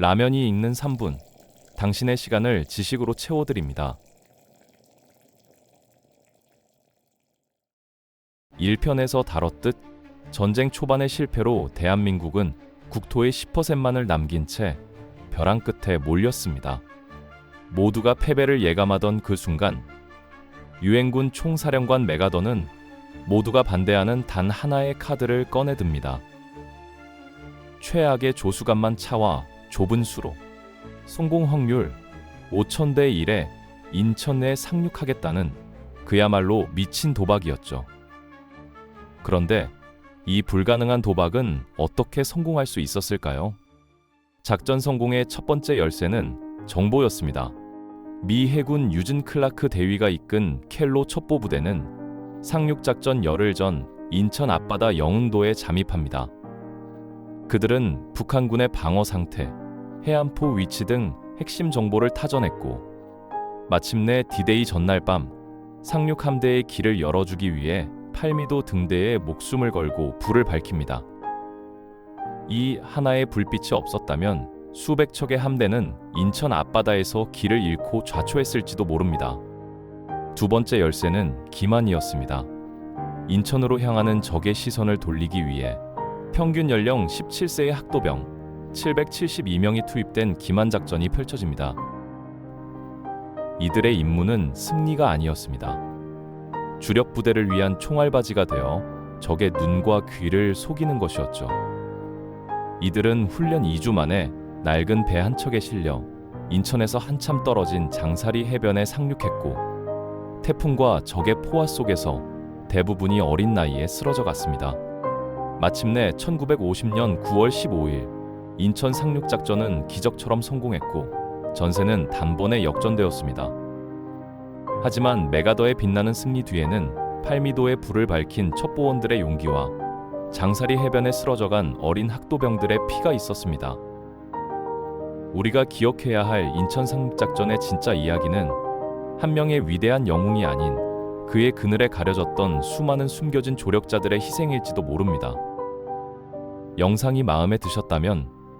라면이 익는 3분. 당신의 시간을 지식으로 채워드립니다. 1편에서 다뤘듯 전쟁 초반의 실패로 대한민국은 국토의 10%만을 남긴 채 벼랑 끝에 몰렸습니다. 모두가 패배를 예감하던 그 순간 유엔군 총사령관 메가더는 모두가 반대하는 단 하나의 카드를 꺼내듭니다. 최악의 조수간만 차와 좁은 수로 성공 확률 5천대 1에 인천 내에 상륙하겠다는 그야말로 미친 도박이었죠. 그런데 이 불가능한 도박은 어떻게 성공할 수 있었을까요? 작전 성공의 첫 번째 열쇠는 정보였습니다. 미 해군 유진 클라크 대위가 이끈 켈로 첩보 부대는 상륙 작전 열흘 전 인천 앞바다 영흥도에 잠입합니다. 그들은 북한군의 방어 상태, 해안포 위치 등 핵심 정보를 타전했고 마침내 디데이 전날 밤 상륙 함대의 길을 열어주기 위해 팔미도 등대에 목숨을 걸고 불을 밝힙니다. 이 하나의 불빛이 없었다면 수백 척의 함대는 인천 앞바다에서 길을 잃고 좌초했을지도 모릅니다. 두 번째 열쇠는 기만이었습니다. 인천으로 향하는 적의 시선을 돌리기 위해 평균 연령 17세의 학도병 772명이 투입된 기만 작전이 펼쳐집니다. 이들의 임무는 승리가 아니었습니다. 주력 부대를 위한 총알바지가 되어 적의 눈과 귀를 속이는 것이었죠. 이들은 훈련 2주 만에 낡은 배 한 척에 실려 인천에서 한참 떨어진 장사리 해변에 상륙했고 태풍과 적의 포화 속에서 대부분이 어린 나이에 쓰러져 갔습니다. 마침내 1950년 9월 15일 인천 상륙 작전은 기적처럼 성공했고 전세는 단번에 역전되었습니다. 하지만 메가더의 빛나는 승리 뒤에는 팔미도의 불을 밝힌 첩보원들의 용기와 장사리 해변에 쓰러져간 어린 학도병들의 피가 있었습니다. 우리가 기억해야 할 인천 상륙작전의 진짜 이야기는 한 명의 위대한 영웅이 아닌 그의 그늘에 가려졌던 수많은 숨겨진 조력자들의 희생일지도 모릅니다. 영상이 마음에 드셨다면